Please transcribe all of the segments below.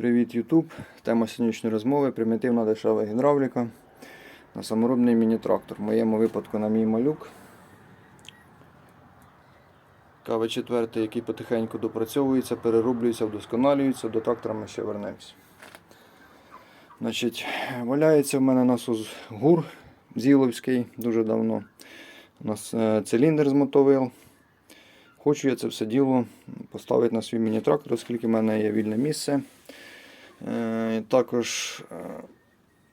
Привіт, YouTube. Тема сьогоднішньої розмови примітивна дешева гідравліка на саморобний міні-трактор. В моєму випадку на мій малюк. Кава четвертий, який потихеньку допрацьовується, перероблюється, вдосконалюється, до трактора ми ще вернемось. Значить, валяється в мене насос гур Зіловський дуже давно. У нас е, циліндр з мотовил. Хочу я це все діло поставити на свій міні-трактор, оскільки в мене є вільне місце. Е, Також е,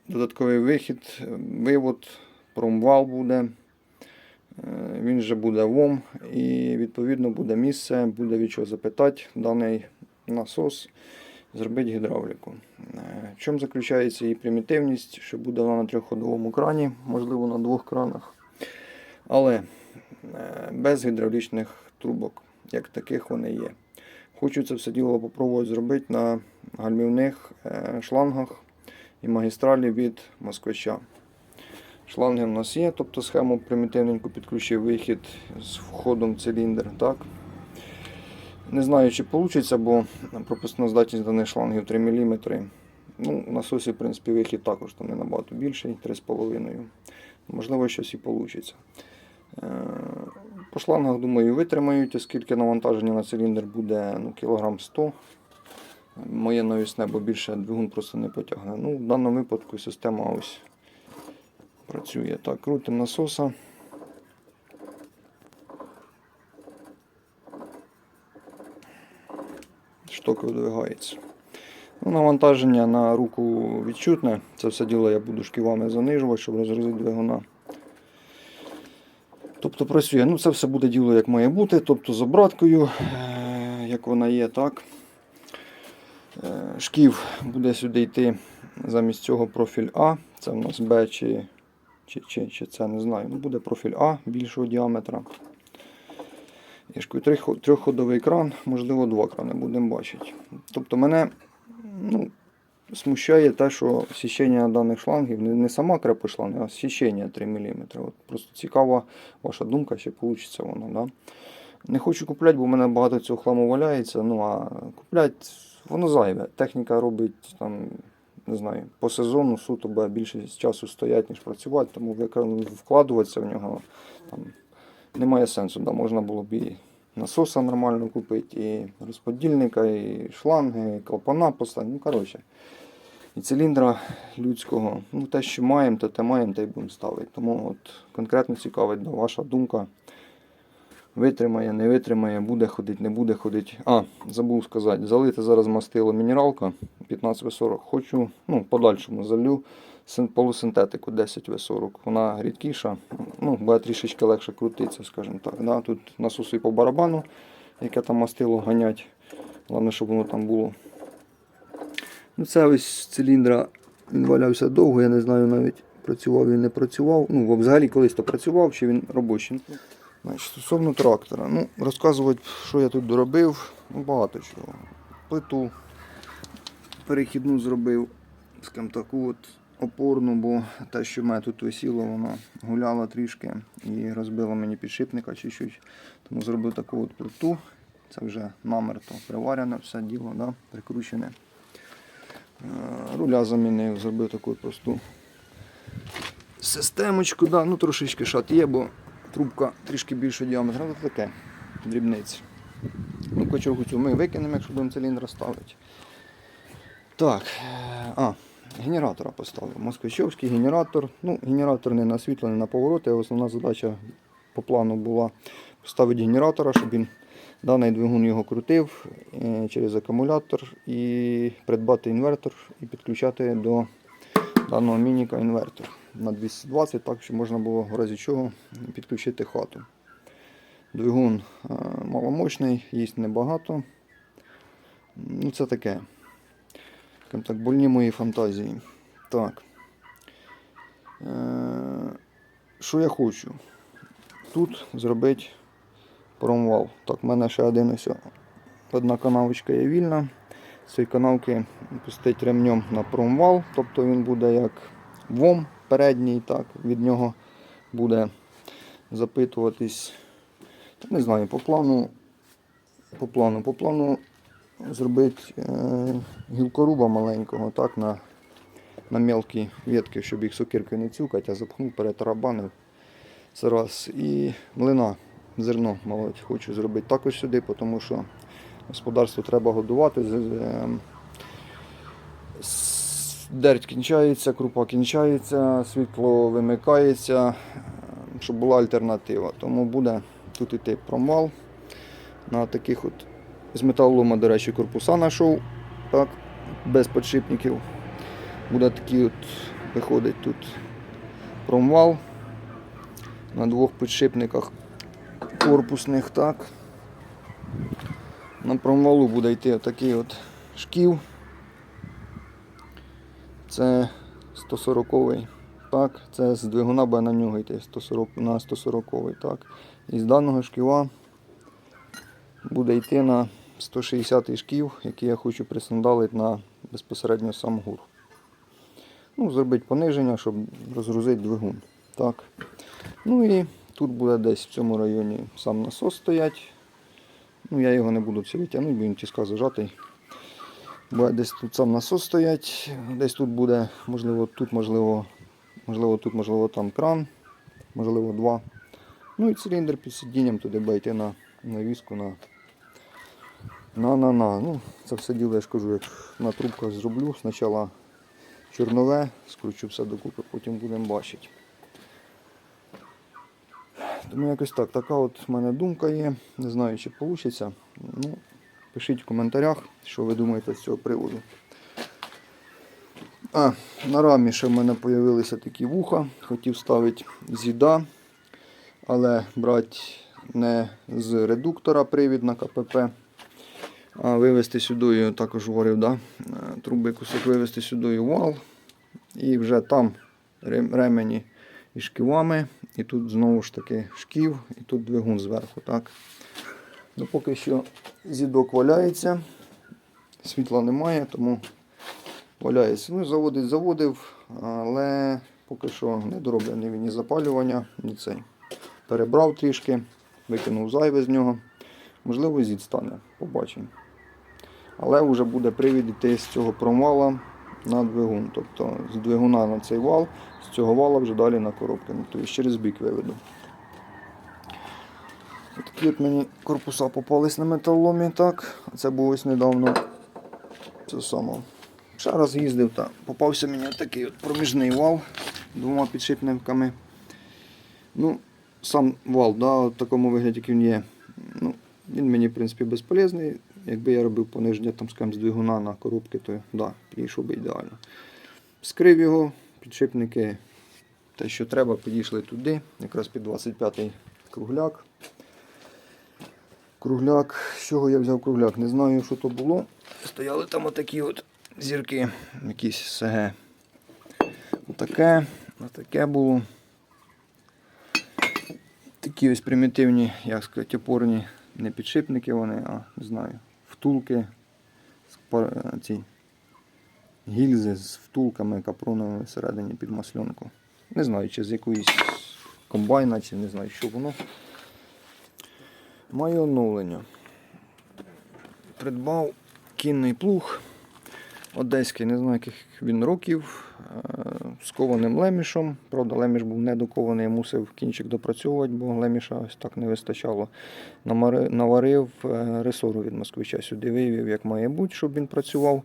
додатковий вихід, вивод, промвал буде. Е, Він вже буде ВОМ і відповідно буде місце, буде від чого запитати даний насос, зробити гідравліку. В чому заключається її примітивність, що буде вона на трьохходовому крані, можливо на двох кранах. Але без гідравлічних трубок, як таких вони є. Хочу це все діло попробувати зробити на гальмівних е, шлангах і магістралі від москвича. Шланги в нас є, тобто схему примітивненько підключив вихід з входом в циліндр. Так? Не знаю, чи вийде, бо пропускна здатність даних шлангів 3 мм. Ну, насосі, в принципі, вихід також там не набагато більший, 3,5. Можливо, щось і вийде. По шлангах, думаю, витримають, оскільки навантаження на циліндр буде ну, кілограм 100 Моє навісне, бо більше двигун просто не потягне. Ну, в даному випадку система ось працює. Так, крутимо насоса. Штоки видвигаються. Ну, навантаження на руку відчутне. Це все діло я буду шківами занижувати, щоб розгрузити двигуна. Тобто працює. Ну, це все буде діло як має бути, тобто з обраткою, е, як вона є, так. Е, Шків буде сюди йти замість цього профіль А. Це в нас Б чи, чи, чи, чи це не знаю. Ну, буде профіль А більшого діаметра. Трьохходовий кран, можливо, два крани будемо бачити. Тобто мене ну, смущає те, що січення даних шлангів не, сама крепость шланги, а січення 3 мм. От просто цікава ваша думка, чи вийде воно. Да? Не хочу купляти, бо в мене багато цього хламу валяється. Ну а купляти воно зайве. Техніка робить там, не знаю, по сезону суто більше часу стоять, ніж працювати, тому вкладуватися в нього там, немає сенсу. Да? Можна було б і насоса нормально купити, і розподільника, і шланги, і клапана поставити. Ну, коротше. І циліндра людського. Ну, те, що маємо, то те маємо, те й будемо ставити. Тому от конкретно цікавить да, ваша думка. Витримає, не витримає, буде ходити, не буде ходити. А, забув сказати, залити зараз мастило мінералка 15В40. Хочу, ну, в подальшому залю полусинтетику 10В40. Вона рідкіша, ну, буде трішечки легше крутитися, скажімо так. Да? Тут насоси по барабану, яке там мастило ганять. Головне, щоб воно там було. Ну, це ось циліндра він валявся довго, я не знаю навіть працював він не працював. Ну, взагалі колись то працював, чи він робочий. Значить, стосовно трактора. Ну, розказувати, що я тут доробив, ну, багато чого. Плиту перехідну зробив, скажімо таку от опорну, бо те, що в мене тут висіло, воно гуляло трішки і розбило мені підшипника чуть-чуть. Тому зробив таку от плиту. Це вже намерто приварене все діло, да, прикручене. Е, Руля замінив, зробив таку просту системочку. Да. Ну, трошечки шат є, бо трубка трішки більше діаметра. Ну, таке, дрібниці. Ну, кочергу цю ми викинемо, якщо будемо циліндр ставити. Так, е, а, генератора поставив. Москвичовський генератор. Ну, генератор не на світло, не на повороти. Основна задача по плану була поставити генератора, щоб він даний двигун його крутив е, через акумулятор і придбати інвертор і підключати до даного мініка інвертор на 220, так щоб можна було в разі чого підключити хату. Двигун е, маломощний, їсть небагато. Ну, це таке. Так, больні мої фантазії. Так. Е, що я хочу? Тут зробити промвал. Так, в мене ще один ось одна канавочка є вільна. З цієї канавки пустить ремнем на промвал, тобто він буде як ВОМ передній, так, від нього буде запитуватись. Не знаю, по плану, по плану, по плану зробити е, гілкоруба маленького, так, на, на мелкі ветки, щоб їх сокиркою не цюкати, а запхнув, перетарабанив. Це раз. І млина, зерно молоть, хочу зробити також сюди, тому що господарство треба годувати. е, Дерть кінчається, крупа кінчається, світло вимикається, е, щоб була альтернатива. Тому буде тут іти промвал на таких от з металолома, до речі, корпуса знайшов, так, без подшипників. Буде такий от, виходить тут промвал на двох підшипниках корпусних, так. На промвалу буде йти отакий от шків. Це 140-й. Так, це з двигуна буде на нього йти 140, на 140-й. Так. І з даного шківа буде йти на 160-й шків, який я хочу присандалити на безпосередньо сам гур. Ну, зробити пониження, щоб розгрузити двигун. Так. Ну і тут буде десь в цьому районі сам насос стоять. Ну, я його не буду все тягнути, бо він тіска зажатий. Буде десь тут сам насос стоять, десь тут буде, можливо, тут, можливо, можливо, тут, можливо, там кран, можливо, два. Ну і циліндр під сидінням туди буде йти на на на на на. Ну, це все діло, я ж кажу, як на трубках зроблю. Спочатку чорнове, скручу все докупи, потім будемо бачити. Тому якось так, така от в мене думка є. Не знаю, чи вийде. Ну, пишіть в коментарях, що ви думаєте з цього приводу. А, на рамі ще в мене з'явилися такі вуха. Хотів ставити зіда, але брати не з редуктора привід на КПП, а вивести сюди, також говорив, да? труби кусок вивести сюди вал. І вже там ремені і шківами. І тут знову ж таки шків, і тут двигун зверху. Так? Ну, поки що зідок валяється, світла немає, тому валяється. Ну, заводить заводив, але поки що не дороблений він ні запалювання, ні цей. Перебрав трішки, викинув зайве з нього. Можливо, зід стане, побачимо. Але вже буде привід йти з цього промвала на двигун. Тобто з двигуна на цей вал, з цього вала вже далі на коробки. Тобто через бік виведу. Такі от мені корпуса попались на металоломі, так. Це було ось недавно. Це само. Ще раз їздив, та попався мені такий от проміжний вал двома підшипниками. Ну, сам вал, да, в такому вигляді, як він є. Ну, він мені, в принципі, безполезний. Якби я робив пониження там, скажімо, з двигуна на коробки, то да, підійшов би ідеально. Скрив його, підшипники, те, що треба, підійшли туди, якраз під 25-й кругляк. Кругляк, з чого я взяв кругляк? Не знаю, що то було. Стояли там отакі от зірки, якісь СГ. Отаке, отаке було. Такі ось примітивні, як сказати, опорні, не підшипники вони, а не знаю, втулки. е, Ці гільзи з втулками капроновими всередині під масленку. Не знаю, чи з якоїсь комбайна, чи не знаю, що воно. Маю оновлення. Придбав кінний плуг одеський, не знаю, яких він років, е, з кованим лемішем. Правда, леміш був недокований, я мусив кінчик допрацьовувати, бо леміша ось так не вистачало. Наварив е, ресору від москвича сюди, вивів, як має бути, щоб він працював.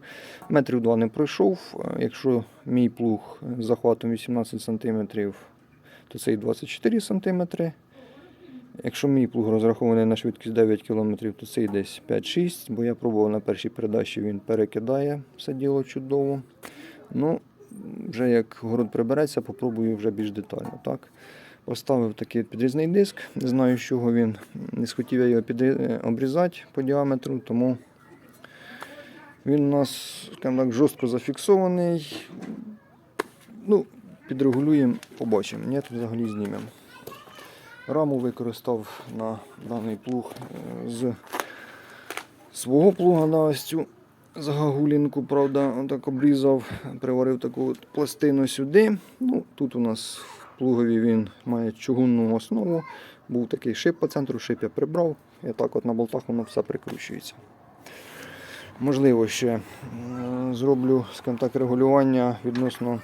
Метрів два не пройшов. Е, Якщо мій плуг з захватом 18 см, то цей 24 см. Якщо мій плуг розрахований на швидкість 9 км, то цей десь 5-6, бо я пробував на першій передачі, він перекидає все діло чудово. Ну, вже як город прибереться, попробую вже більш детально. Так? Поставив такий підрізний диск, не знаю, з чого він. Не схотів я його обрізати по діаметру, тому він у нас так, жорстко зафіксований. Ну, підрегулюємо, побачимо. Ні, то взагалі знімемо. Раму використав на даний плуг е, з свого плуга на ось цю загагулінку, правда, отак обрізав, приварив таку пластину сюди. Ну, тут у нас в плугові він має чугунну основу. Був такий шип по центру, шип я прибрав. І так от на болтах воно все прикручується. Можливо, ще зроблю скажімо так, регулювання відносно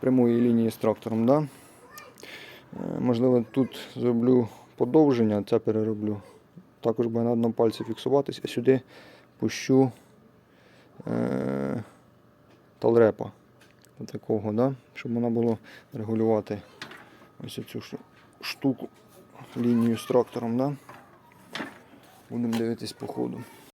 прямої лінії з трактором. Да? Е, Можливо, тут зроблю подовження, це перероблю. Також буде на одному пальці фіксуватись, а сюди пущу е, талрепа. Такого, да? щоб вона було регулювати ось цю штуку, лінію з трактором. Да? Будемо дивитись по ходу.